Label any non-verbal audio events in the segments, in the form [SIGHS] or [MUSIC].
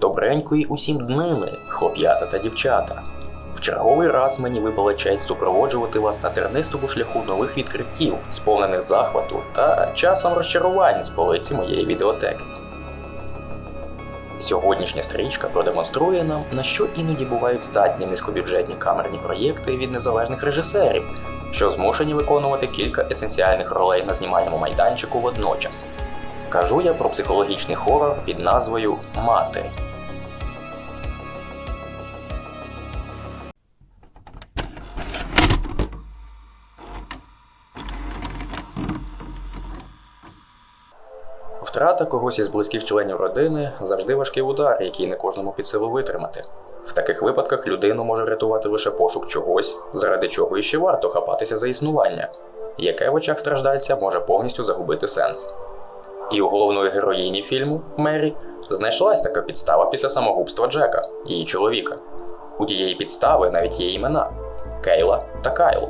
Добренької усім днини, хлоп'ята та дівчата. В черговий раз мені випала честь супроводжувати вас на тернистому шляху нових відкриттів, сповнених захвату та часом розчарувань з полиці моєї відеотеки. Сьогоднішня стрічка продемонструє нам, на що іноді бувають здатні низькобюджетні камерні проєкти від незалежних режисерів, що змушені виконувати кілька есенціальних ролей на знімальному майданчику водночас. Кажу я про психологічний хорор під назвою Мати. Втрата когось із близьких членів родини завжди важкий удар, який не кожному під силу витримати. В таких випадках людину може рятувати лише пошук чогось, заради чого іще варто хапатися за існування, яке в очах страждальця може повністю загубити сенс. І у головної героїні фільму Мері знайшлась така підстава після самогубства Джека, її чоловіка. У тієї підстави навіть є імена Кейла та Кайл.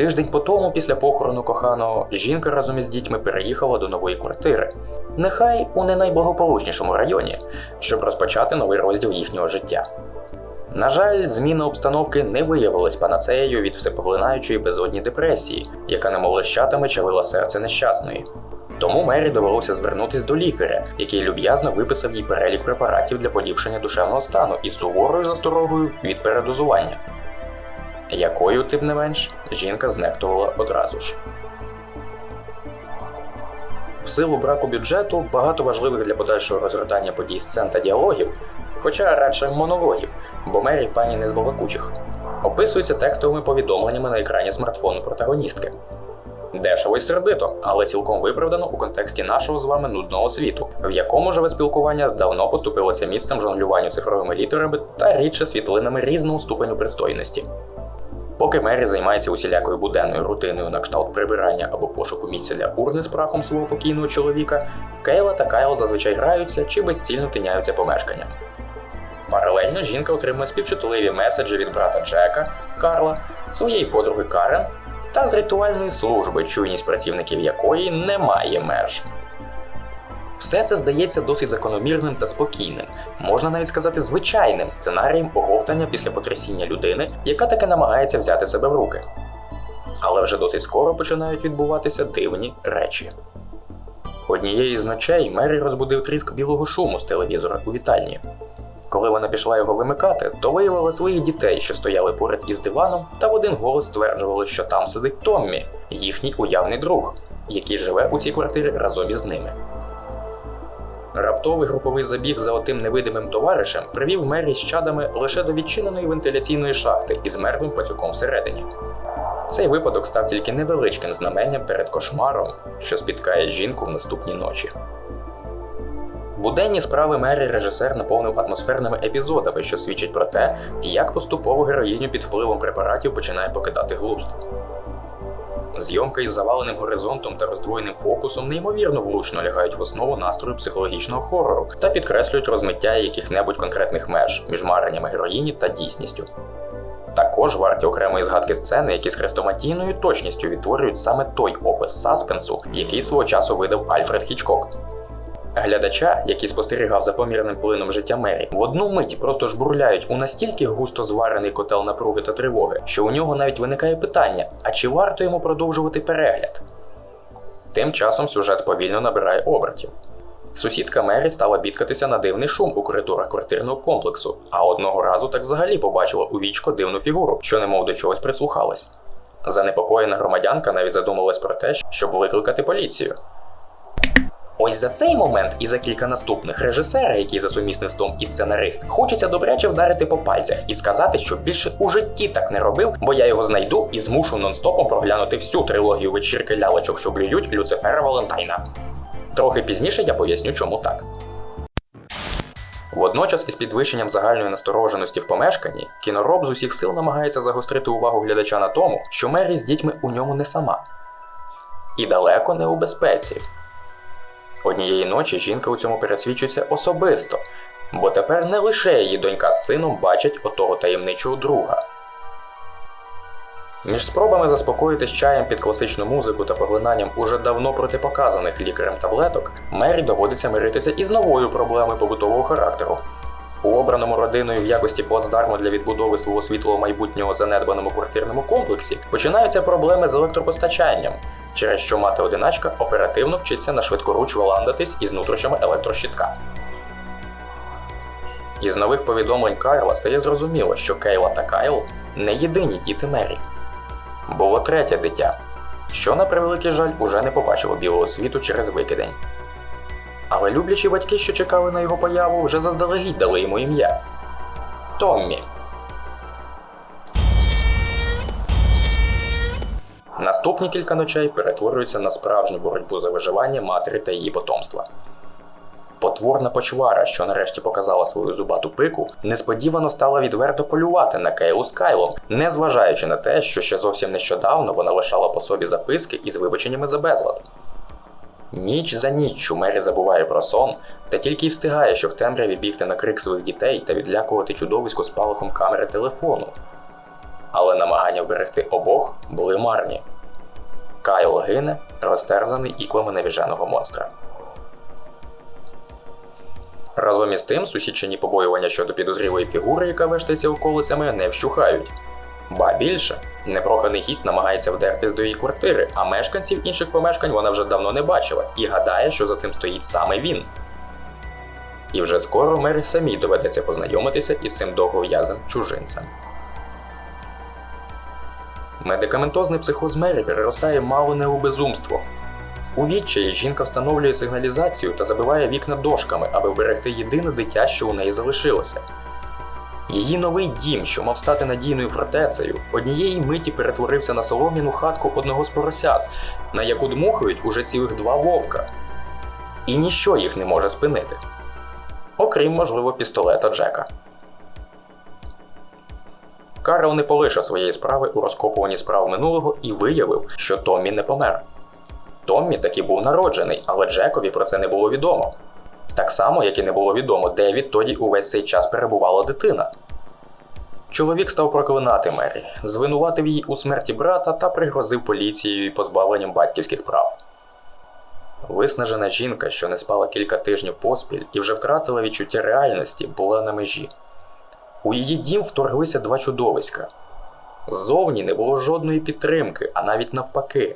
Тиждень по тому, після похорону коханого, жінка разом із дітьми переїхала до нової квартири, нехай у не найблагополучнішому районі, щоб розпочати новий розділ їхнього життя. На жаль, зміна обстановки не виявилась панацеєю від всепоглинаючої безодні депресії, яка немов лещатами чавила серце нещасної. Тому Мері довелося звернутись до лікаря, який люб'язно виписав їй перелік препаратів для поліпшення душевного стану із суворою засторогою від передозування якою, тим не менш, жінка знехтувала одразу ж. В силу браку бюджету багато важливих для подальшого розгортання подій сцен та діалогів, хоча радше монологів, бо Мері пані не з балакучих, описуються текстовими повідомленнями на екрані смартфону протагоністки. Дешево й сердито, але цілком виправдано у контексті нашого з вами нудного світу, в якому живе спілкування давно поступилося місцем жонглюванню цифровими літерами та рідше світлинами різного ступеню пристойності. Поки Мері займається усілякою буденною рутиною на кшталт прибирання або пошуку місця для урни з прахом свого покійного чоловіка, Кейла та Кайл зазвичай граються чи безцільно тиняються помешканням. Паралельно жінка отримує співчутливі меседжі від брата Джека, Карла, своєї подруги Карен та з ритуальної служби, чуйність працівників якої немає меж. Все це здається досить закономірним та спокійним, можна навіть сказати, звичайним сценарієм оговтання після потрясіння людини, яка таки намагається взяти себе в руки. Але вже досить скоро починають відбуватися дивні речі. Однієї з ночей Мері розбудив тріск білого шуму з телевізора у вітальні. Коли вона пішла його вимикати, то виявила своїх дітей, що стояли поряд із диваном, та в один голос стверджували, що там сидить Томмі, їхній уявний друг, який живе у цій квартирі разом із ними. Раптовий груповий забіг за отим невидимим товаришем привів Мері з чадами лише до відчиненої вентиляційної шахти із мертвим пацюком всередині. Цей випадок став тільки невеличким знаменням перед кошмаром, що спіткає жінку в наступні ночі. Буденні справи Мері режисер наповнив атмосферними епізодами, що свідчать про те, як поступово героїню під впливом препаратів починає покидати глузд. Зйомка із заваленим горизонтом та роздвоєним фокусом неймовірно влучно лягають в основу настрою психологічного хорору та підкреслюють розмиття яких-небудь конкретних меж між мареннями героїні та дійсністю. Також варті окремої згадки сцени, які з хрестоматійною точністю відтворюють саме той опис саспенсу, який свого часу видав Альфред Хічкок. Глядача, який спостерігав за помірним плином життя Мері, в одну мить просто жбурляють у настільки густо зварений котел напруги та тривоги, що у нього навіть виникає питання: а чи варто йому продовжувати перегляд? Тим часом сюжет повільно набирає обертів. Сусідка Мері стала бідкатися на дивний шум у коридорах квартирного комплексу, а одного разу так взагалі побачила у вічко дивну фігуру, що немов до чогось прислухалась. Занепокоєна громадянка навіть задумалась про те, щоб викликати поліцію. Ось за цей момент і за кілька наступних режисера, який за сумісництвом і сценарист, хочеться добряче вдарити по пальцях і сказати, що більше у житті так не робив, бо я його знайду і змушу нон-стопом проглянути всю трилогію вечірки лялечок, що блюють Люцифера Валентайна. Трохи пізніше я поясню, чому так. Водночас, із підвищенням загальної настороженості в помешканні, кінороб з усіх сил намагається загострити увагу глядача на тому, що Мері з дітьми у ньому не сама. І далеко не у безпеці. Однієї ночі жінка у цьому пересвідчується особисто, бо тепер не лише її донька з сином бачать отого таємничого друга. Між спробами заспокоїтись чаєм під класичну музику та поглинанням уже давно протипоказаних лікарем таблеток, Мері доводиться миритися із новою проблемою побутового характеру. У обраному родиною в якості плацдарму для відбудови свого світлого майбутнього занедбаному квартирному комплексі починаються проблеми з електропостачанням, через що мати-одиначка оперативно вчиться на швидкоруч виландатись із нутрощами електрощитка. Із нових повідомлень Карла стає зрозуміло, що Кейла та Кайл не єдині діти Мері. Було третє дитя, що, на превеликий жаль, уже не побачило білого світу через викидень. Але люблячі батьки, що чекали на його появу, вже заздалегідь дали йому ім'я Томмі. Наступні кілька ночей перетворюються на справжню боротьбу за виживання матері та її потомства. Потворна почвара, що нарешті показала свою зубату пику, несподівано стала відверто полювати на Кейлу з Кайлом, незважаючи на те, що ще зовсім нещодавно вона лишала по собі записки із вибаченнями за безлад. Ніч за ніччю Мері забуває про сон та тільки й встигає, що в темряві бігти на крик своїх дітей та відлякувати чудовисько спалахом камери телефону. Але намагання вберегти обох були марні. Кайл гине, розтерзаний іклами навіженого монстра. Разом із тим, сусідчині побоювання щодо підозрілої фігури, яка вештається околицями, не вщухають. Ба більше, непроханий гість намагається вдертись до її квартири, а мешканців інших помешкань вона вже давно не бачила і гадає, що за цим стоїть саме він. І вже скоро Мері самій доведеться познайомитися із цим довгов'язим чужинцем. Медикаментозний психоз Мері переростає мало не у безумство. У відчаї жінка встановлює сигналізацію та забиває вікна дошками, аби вберегти єдине дитя, що у неї залишилося. Її новий дім, що мав стати надійною фортецею, однієї миті перетворився на солом'яну хатку одного з поросят, на яку дмухають уже цілих два вовка. І ніщо їх не може спинити. Окрім, можливо, пістолета Джека. Карл не полишив своєї справи у розкопуванні справ минулого і виявив, що Томмі не помер. Томмі таки був народжений, але Джекові про це не було відомо. Так само, як і не було відомо, де відтоді увесь цей час перебувала дитина. Чоловік став проклинати Мері, звинуватив її у смерті брата та пригрозив поліцією і позбавленням батьківських прав. Виснажена жінка, що не спала кілька тижнів поспіль і вже втратила відчуття реальності, була на межі. У її дім вторглися два чудовиська. Ззовні не було жодної підтримки, а навіть навпаки.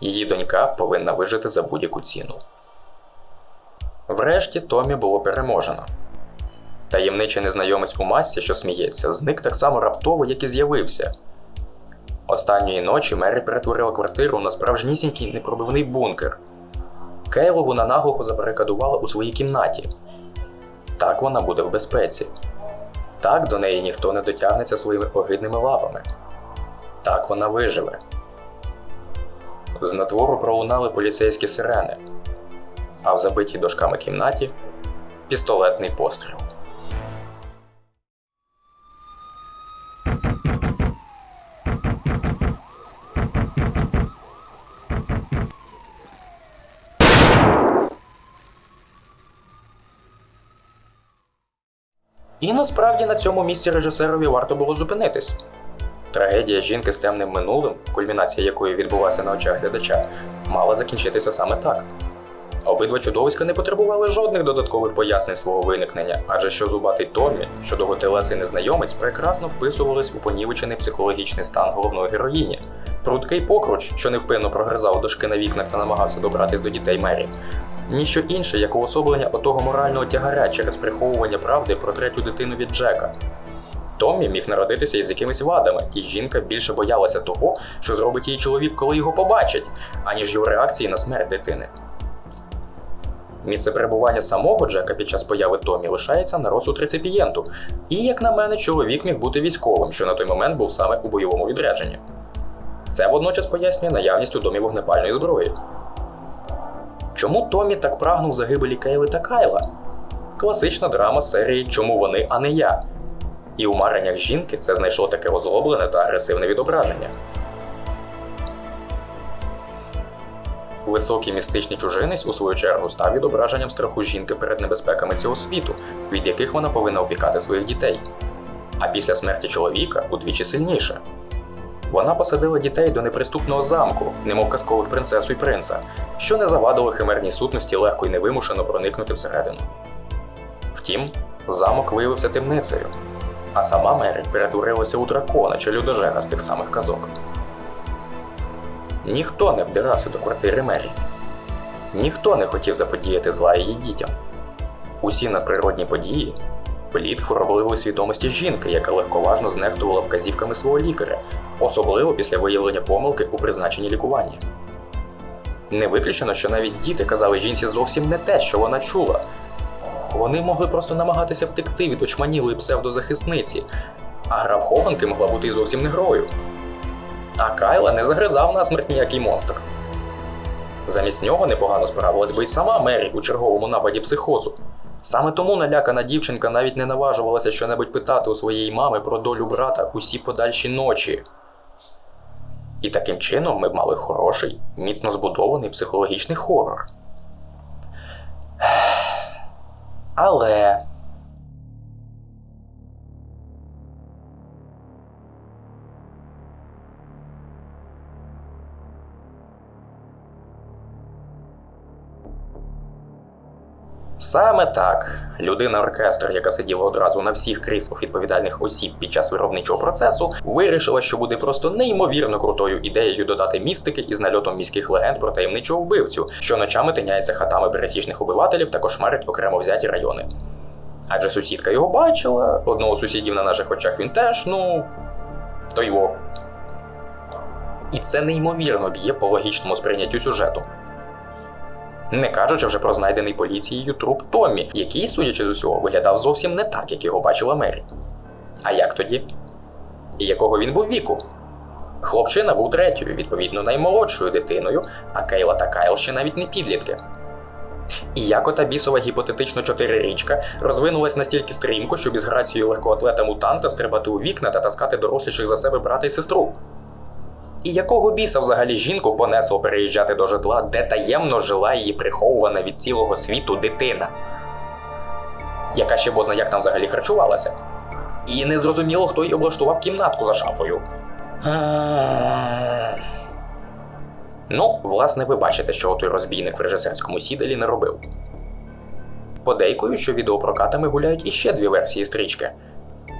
Її донька повинна вижити за будь-яку ціну. Врешті Томі було переможено. Таємничий незнайомець у масці, що сміється, зник так само раптово, як і з'явився. Останньої ночі Мері перетворила квартиру на справжнісінький непробивний бункер. Кейлу вона наглухо забарикадувала у своїй кімнаті. Так вона буде в безпеці. Так до неї ніхто не дотягнеться своїми огидними лапами. Так вона виживе. З натвору пролунали поліцейські сирени, а в забитій дошками кімнаті пістолетний постріл. І насправді на цьому місці режисерові варто було зупинитись. Трагедія жінки з темним минулим, кульмінація якої відбулася на очах глядача, мала закінчитися саме так. Обидва чудовиська не потребували жодних додаткових пояснень свого виникнення, адже що зубатий Томмі, що довготелесий незнайомець прекрасно вписувались у понівечений психологічний стан головної героїні. Прудкий покруч, що невпинно прогризав дошки на вікнах та намагався добратись до дітей Мері. Ніщо інше, як уособлення отого морального тягаря через приховування правди про третю дитину від Джека. Томмі міг народитися із якимись вадами, і жінка більше боялася того, що зробить її чоловік, коли його побачить, аніж його реакції на смерть дитини. Місце перебування самого Джека під час появи Томі лишається на розсуд реципієнту, і, як на мене, чоловік міг бути військовим, що на той момент був саме у бойовому відрядженні. Це водночас пояснює наявність у домі вогнепальної зброї. Чому Томі так прагнув загибелі Кейли та Кайла? Класична драма серії Чому вони, а не я. І у мареннях жінки це знайшло таке озлоблене та агресивне відображення. Високий містичний чужинець, у свою чергу, став відображенням страху жінки перед небезпеками цього світу, від яких вона повинна опікати своїх дітей. А після смерті чоловіка удвічі сильніше. Вона посадила дітей до неприступного замку, немов казкових принцесу і принца, що не завадило химерній сутності легко і невимушено проникнути всередину. Втім, замок виявився темницею, а сама Мері перетворилася у дракона чи людожера з тих самих казок. Ніхто не вдирався до квартири Мері. Ніхто не хотів заподіяти зла її дітям. Усі надприродні події плід хворобливої свідомості жінки, яка легковажно знехтувала вказівками свого лікаря, особливо після виявлення помилки у призначенні лікування. Не виключено, що навіть діти казали жінці зовсім не те, що вона чула. Вони могли просто намагатися втекти від очманілої псевдозахисниці, а гра в хованки могла бути і зовсім не грою. А Кайла не загризав насмерть ніякий монстр. Замість нього непогано справилась би й сама Мері у черговому нападі психозу. Саме тому налякана дівчинка навіть не наважувалася щонебудь питати у своєї мами про долю брата усі подальші ночі. І таким чином ми б мали хороший, міцно збудований психологічний хорор. [SIGHS] Але. Саме так, людина-оркестр, яка сиділа одразу на всіх кріслах відповідальних осіб під час виробничого процесу, вирішила, що буде просто неймовірно крутою ідеєю додати містики із нальотом міських легенд про таємничого вбивцю, що ночами тиняється хатами пересічних обивателів та кошмарить окремо взяті райони. Адже сусідка його бачила, одного сусідів на наших очах він теж, ну. то його. І це неймовірно б'є по логічному сприйняттю сюжету. Не кажучи вже про знайдений поліцією труп Томмі, який, судячи з усього, виглядав зовсім не так, як його бачила Мері. А як тоді? І якого він був віку? Хлопчина був третьою, відповідно, наймолодшою дитиною, а Кейла та Кайл ще навіть не підлітки. І як ота бісова гіпотетично чотирирічка розвинулась настільки стрімко, щоб із грацією легкоатлета мутанта стрибати у вікна та таскати доросліших за себе брата і сестру. І якого біса взагалі жінку понесло переїжджати до житла, де таємно жила її приховувана від цілого світу дитина, яка ще бозна як там взагалі харчувалася. І не зрозуміло, хто їй облаштував кімнатку за шафою. Ну, власне, ви бачите, що той розбійник в режисерському сідалі не робив. Подейкую, що відеопрокатами гуляють іще дві версії стрічки,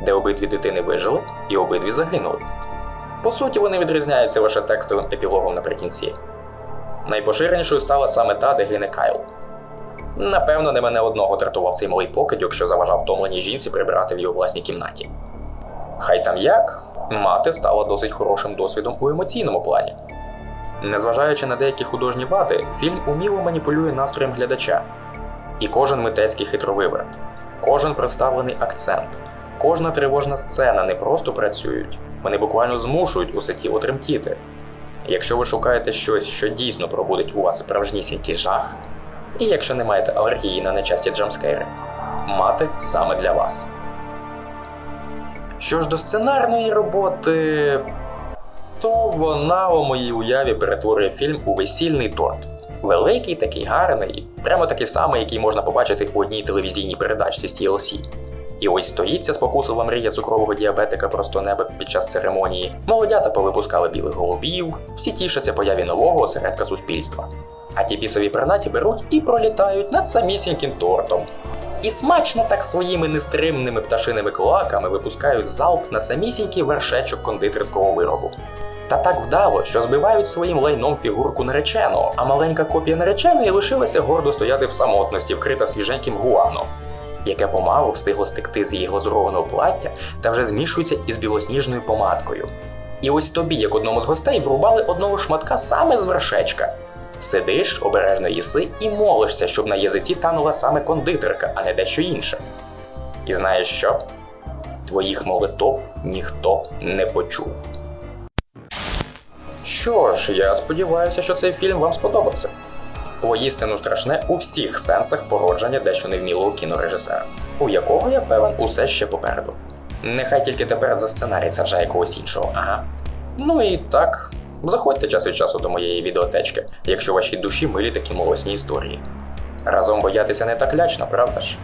де обидві дитини вижили і обидві загинули. По суті, вони відрізняються лише текстовим епілогом наприкінці. Найпоширенішою стала саме та, де гине Кайл. Напевно, не мене одного дратував цей малий покидьок, що заважав втомленій жінці прибирати в його власній кімнаті. Хай там як, мати стала досить хорошим досвідом у емоційному плані. Незважаючи на деякі художні вади, фільм уміло маніпулює настроєм глядача. І кожен митецький хитровиверт, кожен представлений акцент, кожна тривожна сцена не просто працюють, вони буквально змушують усе тіло тремтіти. Якщо ви шукаєте щось, що дійсно пробудить у вас справжнісінький жах, і якщо не маєте алергії на нечасті джамскейри, мати саме для вас. Що ж до сценарної роботи, то вона у моїй уяві перетворює фільм у весільний торт. Великий, такий гарний, прямо такий самий, який можна побачити у одній телевізійній передачці з TLC. І ось стоїть ця спокуслива мрія цукрового діабетика просто неба під час церемонії. Молодята повипускали білих голубів, всі тішаться появі нового осередка суспільства. А ті бісові пернаті беруть і пролітають над самісіньким тортом. І смачно так своїми нестримними пташиними клоаками випускають залп на самісінький вершечок кондитерського виробу. Та так вдало, що збивають своїм лайном фігурку нареченого, а маленька копія нареченої лишилася гордо стояти в самотності, вкрита свіженьким гуаном, яке помалу встигло стекти з її глазурованого плаття та вже змішується із білосніжною помадкою. І ось тобі, як одному з гостей, врубали одного шматка саме з вершечка. Сидиш, обережно їси і молишся, щоб на язиці танула саме кондитерка, а не дещо інше. І знаєш що? Твоїх молитов ніхто не почув. Що ж, я сподіваюся, що цей фільм вам сподобався. Воістину страшне у всіх сенсах породження дещо невмілого кінорежисера, у якого я певен усе ще попереду. Нехай тільки тепер за сценарій саджає когось іншого, ага. Ну і так, заходьте час від часу до моєї відеотечки, якщо вашій душі милі такі молосні історії. Разом боятися не так лячно, правда ж?